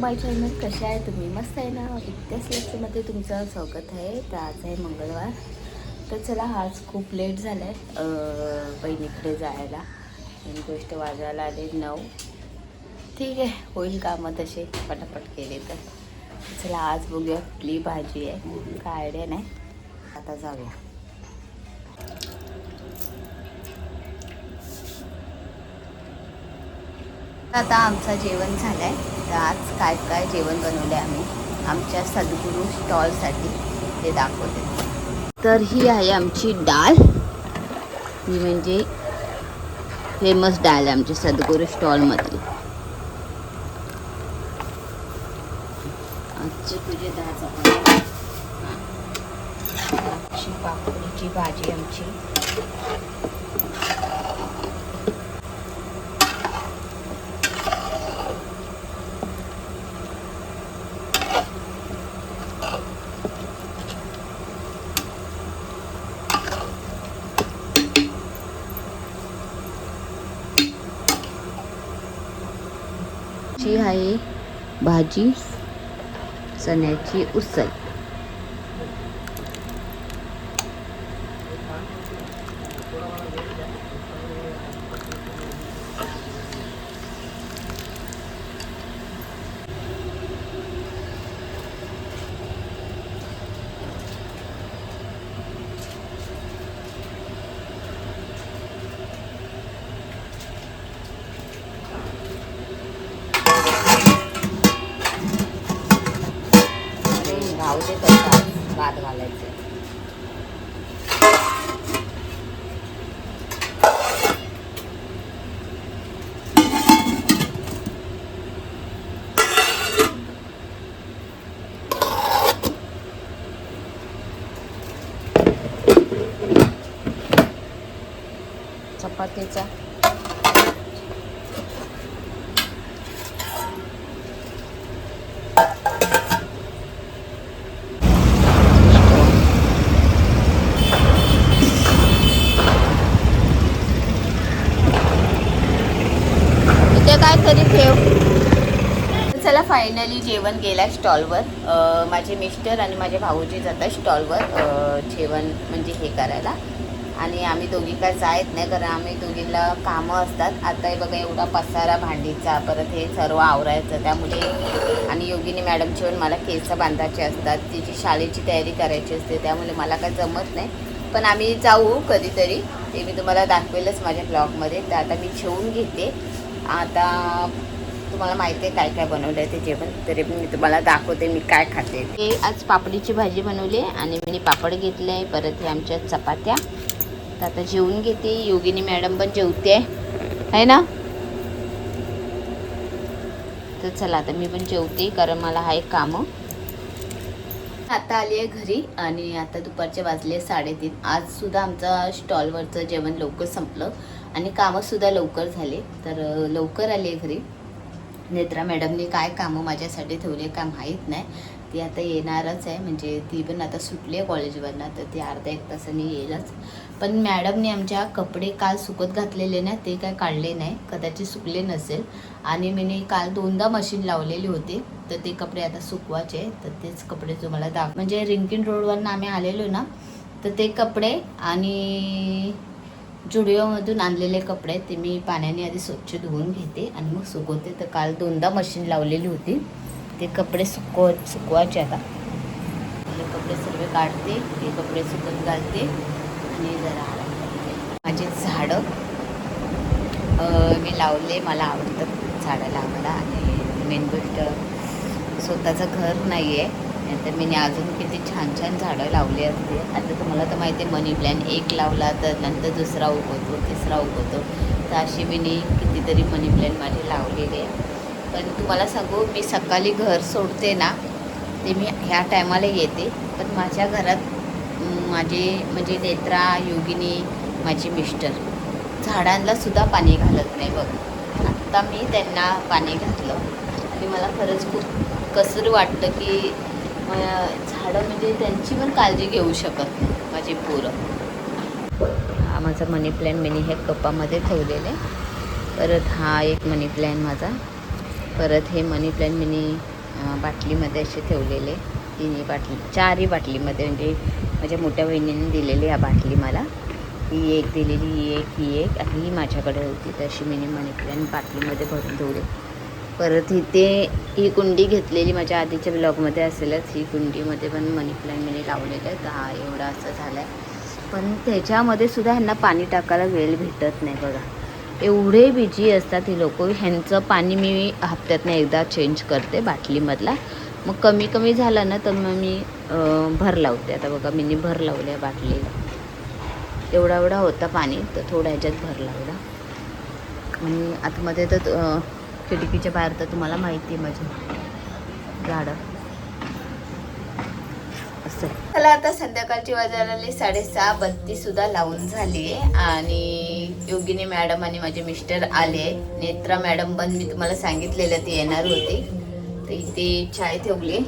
माय channel कशा आहे? तुम्ही मस्त आहे ना? इतक्याच लेक्चरमध्ये तुमचं स्वागत आहे. तर आज आहे मंगळवार. तर चला आज खूप लेट झाला आहे बहिणीकडे जायला. आणि गोष्ट वाजायला आले नऊ. ठीक आहे होईल कामं तसे. पटापट केले तर. चला आज बघूया कुठली भाजी आहे. काय आयडिया नाही. आता जाऊया. आता आमचं जेवण झालं आहे तर आज काय काय जेवण बनवलं आहे आम्ही? आमच्या सद्गुरू स्टॉलसाठी ते दाखवते. तर ही आहे आमची डाळ. ही म्हणजे फेमस डाळ आहे आमच्या सद्गुरू स्टॉलमधली. आजची तुझी दहा चपाती. पापडीची भाजी आमची. ची आहे भाजी चण्याची उसळ. घालायचे चपातीचा फायनली जेवण गेला स्टॉलवर. माझे मिस्टर आणि माझे भाऊजी जातात स्टॉलवर जेवण म्हणजे हे करायला. आणि आम्ही दोघी काय जायत नाही कारण आम्ही दोघीला कामं असतात. आता हे बघा एवढा पसारा भांडीचा परत हे सर्व आवरायचं त्यामुळे. आणि योगिनी मॅडमची पण मला केस बांधायचे असतात. तिची शाळेची तयारी करायची असते त्यामुळे मला काय जमत नाही. पण आम्ही जाऊ कधीतरी. ते मी तुम्हाला दाखवेलच माझ्या ब्लॉगमध्ये तर आता मी जेवून घेते. आता तुम्हाला माहिती आहे काय काय बनवलं आहे ते जेवण तरी पण मी तुम्हाला दाखवते मी काय खाते. हे आज पापडीची भाजी बनवली आहे आणि मी पापड घेतले आहे परत हे आमच्या चपात्या. तर आता जेवून घेते योगिनी मॅडम पण जेवते. आहे ना? तर चला आता मी पण जेवते कारण मला हा एक कामं. आता आली आहे घरी आणि आता दुपारचे वाजले साडेतीन. आज सुद्धा आमचा स्टॉलवरचं जेवण लवकर संपलं आणि कामंसुद्धा लवकर झाले. तर लवकर आली आहे घरी. नेत्रा मॅडमने काय कामं माझ्यासाठी ठेवले काय माहीत नाही. ती आता येणारच आहे. म्हणजे ती पण आता सुटली आहे कॉलेजवरनं. तर ती अर्धा एक तासाने येईलच. पण मॅडमने आमच्या कपडे काल सुकत घातलेले ना ते काय काढले नाही. कदाचित सुकले नसेल. आणि मी काल दोनदा मशीन लावलेली होती. तर ते कपडे आता सुकवायचे तर तेच कपडे तुम्हाला दाख म्हणजे रिंकिन रोडवरनं आम्ही आलेलो ना तर ते कपडे आणि जुडिओमधून आणलेले कपडे ते मी पाण्याने आधी स्वच्छ धुवून घेते आणि मग सुकवते. तर काल दोनदा मशीन लावलेली होती. ते कपडे सुकव सुकवायचे आता. कपडे सर्व काढते ते कपडे सुकत घालते आणि जरा माझे माझी झाडं मी लावले मला आवडतं झाडं लावायला आणि मेन गोष्ट स्वतःचं घर नाही आहे नाहीतर मी अजून किती छान छान झाडं लावली असते आता तुम्हाला तर माहिती आहे मनी प्लॅन एक लावला तर नंतर दुसरा उगवतो तिसरा उगवतो. तर अशी मी कितीतरी मनी प्लॅन माझे लावलेले आहे. पण तुम्हाला सांगू मी सकाळी घर सोडते ना ते मी ह्या टायमाला येते. पण माझ्या घरात माझे म्हणजे नेत्रा योगिनी माझे मिस्टर झाडांना सुद्धा पाणी घालत नाही बघ. आत्ता मी त्यांना पाणी घातलं. आणि मला खरंच खूप कसर वाटतं की झाडं म्हणजे त्यांची पण काळजी घेऊ शकत नाही माझी पोरं. हा माझा मनी प्लॅन मिनी हे कपामध्ये ठेवलेले. परत हा एक मनी प्लॅन माझा. परत हे मनी प्लॅन मिनी बाटलीमध्ये असे ठेवलेले. तिन्ही बाटली चारही बाटलीमध्ये म्हणजे माझ्या मोठ्या बहिणीने दिलेली या बाटली मला. ही एक दिलेली ही एक ही एक. आणि ही माझ्याकडे होती. तशी मी मनी प्लॅन बाटलीमध्ये भरून ठेवले. परत इथे ही कुंडी घेतलेली माझ्या आधीच्या ब्लॉगमध्ये असेलच. ही कुंडीमध्ये पण मनी प्लॅन मी लावलेलं आहे. तर हा एवढा असं झाला आहे पण त्याच्यामध्ये सुद्धा ह्यांना पाणी टाकायला वेळ भेटत नाही बघा. एवढे बिजी असतात ही लोक. ह्यांचं पाणी मी हप्त्यातनं एकदा चेंज करते बाटलीमधला. मग कमी कमी झालं ना तर मग मी भर लावते. आता बघा मी भर लावल्या बाटलीला. एवढा एवढा होता पाणी तर थोडा ह्याच्यात भर लावला. आणि आतमध्ये तर खिडकीच्या बाहेर तर तुम्हाला माहिती आहे माझी. झाडं. असं. मला आता संध्याकाळची वाजायला साडेसहा बत्ती सुद्धा लावून झाली. आहे आणि योगिनी मॅडम आणि माझे मिस्टर आले. नेत्रा मॅडम पण मी तुम्हाला सांगितलेलं ती येणार होती. तर इथे चाय ठेवली.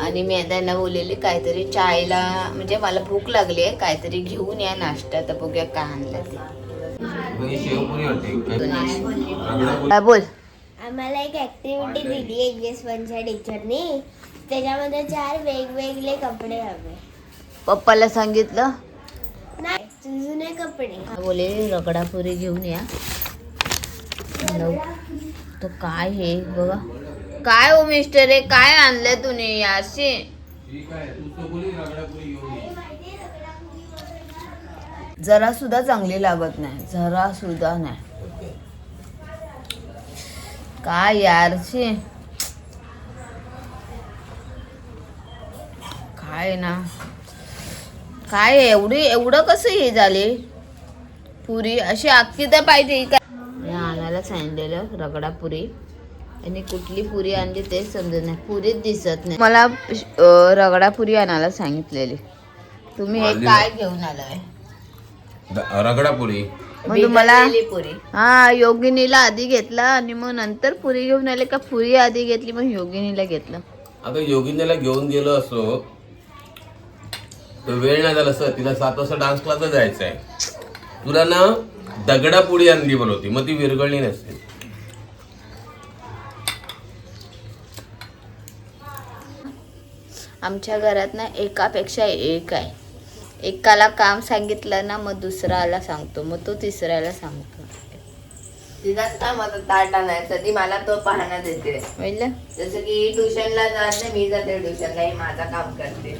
आणि मी त्यांना बोललेली काहीतरी चायला म्हणजे मला भूक लागली आहे. काहीतरी घेऊन या नाश्ता. तर बघूया काय आणलं ते. शेवपुरी होती. रगडापुरी काय बोल. आम्हाला एक ऍक्टिव्हिटी दिली आहे एस वनच्या टीचरनी त्याच्यामध्ये चार वेगवेगळे कपडे हवे. पप्पाला सांगितलं? नाही जुने कपडे. बोले रगडापुरी घेऊन या. तो काय हे बघा. काय हो मिस्टर हे काय आणलंय तुम्ही याशी? जरा सुद्धा चांगली लागत नाही. जरा सुद्धा नाही काय यार शी. काय ना. काय एवढी एवढं कसं हे झाले? पुरी अशी अख्खी तर पाहिजे काय? मी आणायला सांगितलेलं रगडा पुरी. आणि कुठली पुरी आणली ते समजत नाही. पुरीच दिसत नाही. मला रगडा पुरी आणायला सांगितलेली. तुम्ही हे काय घेऊन आलाय? रगडापुरी. तुम्हाला पुरी. हा योगिनीला आधी घेतला आणि मग नंतर पुरी घेऊन आले का पुरी आधी घेतली मग योगिनीला घेतलं. आता योगिंद्याला घेऊन गेलो असो तर वेळ नाही झाला सर. तिला सात वाजता डान्स क्लासला जायचं आहे तुला ना दगडापुडी आणली बोलवती मग ती विरगळली नसते. आमच्या घरात ना एकापेक्षा एक आहे. एकाला काम सांगितलं ना मग दुसऱ्याला सांगतो. मग तो तिसऱ्याला सांगतो. ताट आणायचं ती मला तो पाहण्यात देते. म्हणलं जसं की ट्युशनला जात नाही मी जाते ट्युशनला ही माझं काम करते.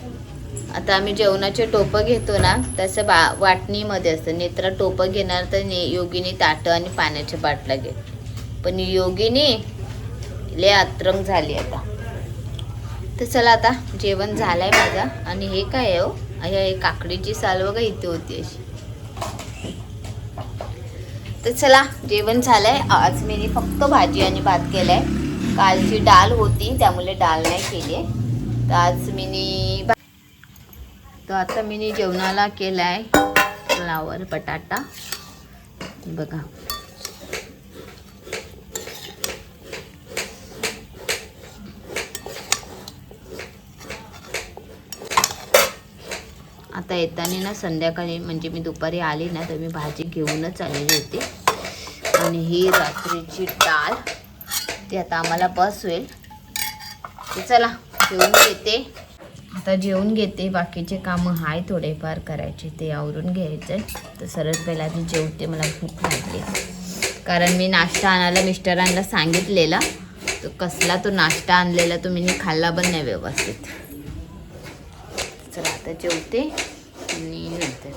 आता आम्ही जेवणाचे टोपं घेतो ना तसं बा वाटणीमध्ये असतं. नेत्रा टोपं घेणार तर ने योगिनी ताटं आणि पाण्याच्या बाटल्या घे पण योगिनी ले अत्रंग झाली आता. तर चला आता जेवण झालंय माझा. आणि हे काय आहे हो? अशा काकडीची साल बघा इथे होती अशी. तर चला जेवण झालंय. आज मी फक्त भाजी आणि भात केलाय. कालची डाळ होती त्यामुळे डाळ नाही केली तर आज मी तर आता मी जेवणाला केलाय. फ्लावर बटाटा. बघा. आता येताना ना संध्याकाळी म्हणजे मी दुपारी आली ना तर मी भाजी घेऊनच आलेली होती. आणि ही रात्रीची डाळ ती आता आम्हाला बस होईल तर चला जेवून घेते. आता जेवून घेते बाकीचे कामं हाय थोडेफार करायचे ते आवरून घ्यायचे तर सरळ पहिला आधी जेवते मला भूक लागली. कारण मी नाश्ता आणायला मिस्टरांना सांगितलेला तो कसला तो नाश्ता आणलेला तो मी खाल्ला पण नाही व्यवस्थित. आता जेवते आणि नंतर